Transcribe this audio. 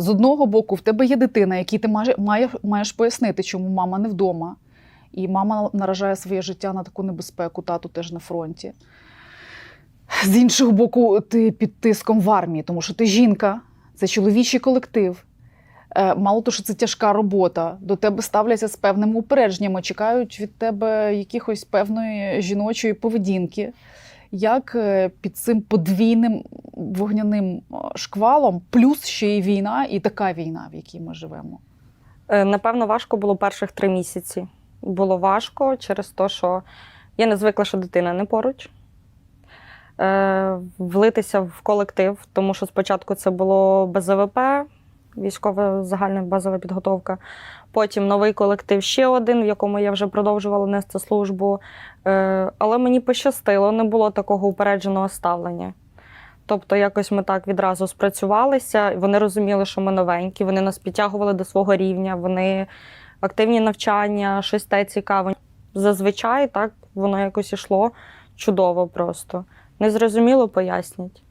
З одного боку, в тебе є дитина, якій ти маєш, маєш, пояснити, чому мама не вдома. І мама наражає своє життя на таку небезпеку, тату теж на фронті. З іншого боку, ти під тиском в армії, тому що ти жінка, це чоловічий колектив. Е, Мало того, що це тяжка робота, до тебе ставляться з певними упередженнями, чекають від тебе якихось певної жіночої поведінки. Як е, під цим подвійним вогняним е, шквалом, плюс ще й війна, і така війна, в якій ми живемо. Е, Напевно, важко було перших три місяці. Було важко через те, що я не звикла, що дитина не поруч. Е, Влитися в колектив, тому що спочатку це було БЗВП, військова загальна базова підготовка. Потім новий колектив ще один, в якому я вже продовжувала нести службу. Е, Але мені пощастило, не було такого упередженого ставлення. Тобто, якось ми так відразу спрацювалися. Вони розуміли, що ми новенькі, вони нас підтягували до свого рівня, вони активні навчання, щось те цікаве. Зазвичай так воно якось ішло чудово просто. Незрозуміло пояснять.